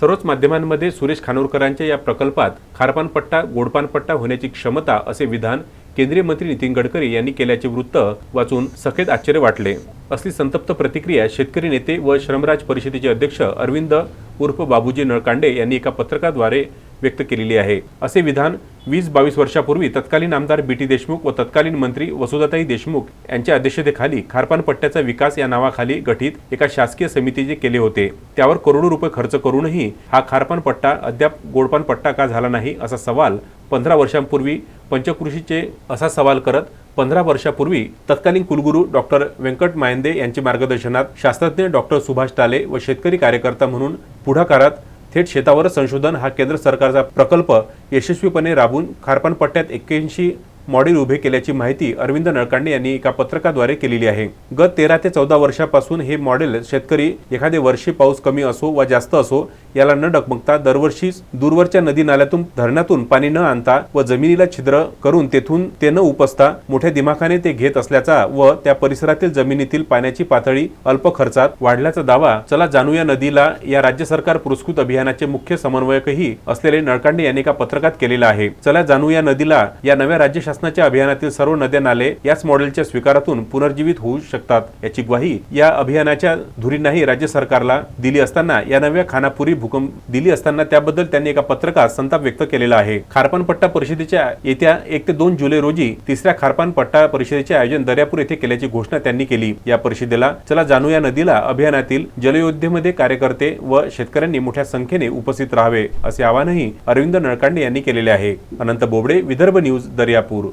सर्वच माध्यमांमध्ये सुरेश खानोरकरांच्या या प्रकल्पात खारपानपट्टा गोडपानपट्टा होण्याची क्षमता असे विधान केंद्रीय मंत्री नितीन गडकरी यांनी केल्याचे वृत्त वाचून सखेत आश्चर्य वाटले. असली संतप्त प्रतिक्रिया शेतकरी नेते व श्रमराज परिषदेचे अध्यक्ष अरविंद उर्फ बाबूजी नळकांडे यांनी एका पत्रकाद्वारे व्यक्त केलेली आहे. असे विधान वीस बावीस वर्षापूर्वी तत्कालीन आमदार बी टी देशमुख व तत्कालीन मंत्री वसुधाताई देशमुख यांच्या अध्यक्षतेखाली खारपान पट्ट्याचा विकास या नावाखाली गठीत एका शासकीय समितीचे केले होते. त्यावर करोडो रुपये खर्च करूनही हा खारपान पट्टा अद्याप गोडपान पट्टा का झाला नाही असा सवाल पंधरा वर्षांपूर्वी पंचकृषीचे असा सवाल करत पंधरा वर्षापूर्वी तत्कालीन कुलगुरू डॉक्टर व्यंकट मायंदे यांच्या मार्गदर्शनात शास्त्रज्ञ डॉक्टर सुभाष टाले व शेतकरी कार्यकर्ता म्हणून पुढाकारात थेट शेतावरच संशोधन हा केंद्र सरकारचा प्रकल्प यशस्वीपणे राबवून खारपान पट्ट्यात एक्क्याऐंशी मॉडेल उभे केल्याची माहिती अरविंद नळकांडे यांनी एका पत्रकाद्वारे केलेली आहे. गत तेरा ते चौदा वर्षापासून हे मॉडेल शेतकरी एखादे वर्षी पाऊस कमी असो वा जास्त असो याला न डगमगता दरवर्षी दूरवरच्या नदी नाल्यातून धरणातून पाणी न आणता व जमिनीला छिद्र करून तेथून ते न उपसता मोठ्या दिमाखाने ते घेत असल्याचा व त्या परिसरातील जमिनीतील पाण्याची पातळी अल्प खर्चात वाढल्याचा दावा चला जाणूया नदीला. या राज्य सरकार पुरस्कृत अभियानाचे मुख्य समन्वयकही असलेले नळकांडे यांनी एका पत्रकात केलेला आहे. चला जाणूया नदीला. या नव्या राज्य शासनाच्या अभियानातील सर्व नद्या नाले याच मॉडेलच्या स्वीकारातून पुनर्जीवित होऊ शकतात. याची ग्वाही या अभियानाच्या धुरींनाही राज्य सरकारला दिली असताना या नव्या खानापुरी भूकंप दिली असताना त्याबद्दल त्यांनी एका पत्रकात संताप व्यक्त केलेला आहे. खारपानपट्टा परिषदेच्या येत्या एक ते दोन जुलै रोजी तिसऱ्या खारपानपट्टा परिषदेचे आयोजन दर्यापूर येथे केल्याची घोषणा त्यांनी केली. या परिषदेला चला जाणू या नदीला अभियानातील जलयोद्धेमध्ये कार्यकर्ते व शेतकऱ्यांनी मोठ्या संख्येने उपस्थित राहावे असे आवाहनही अरविंद नळकांडे यांनी केलेले आहे. अनंत बोबडे विदर्भ न्यूज दर्यापूर.